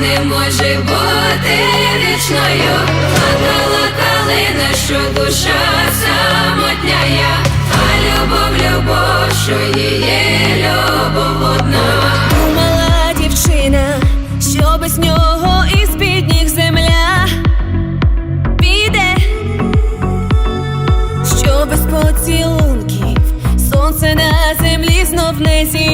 не може бути вічною, плакала калина, що душа самотня я, а любов, любов, що її любов одна. Думала дівчина, що без нього із бідніх земля піде, що без поцілунків сонце на землі знов не зі.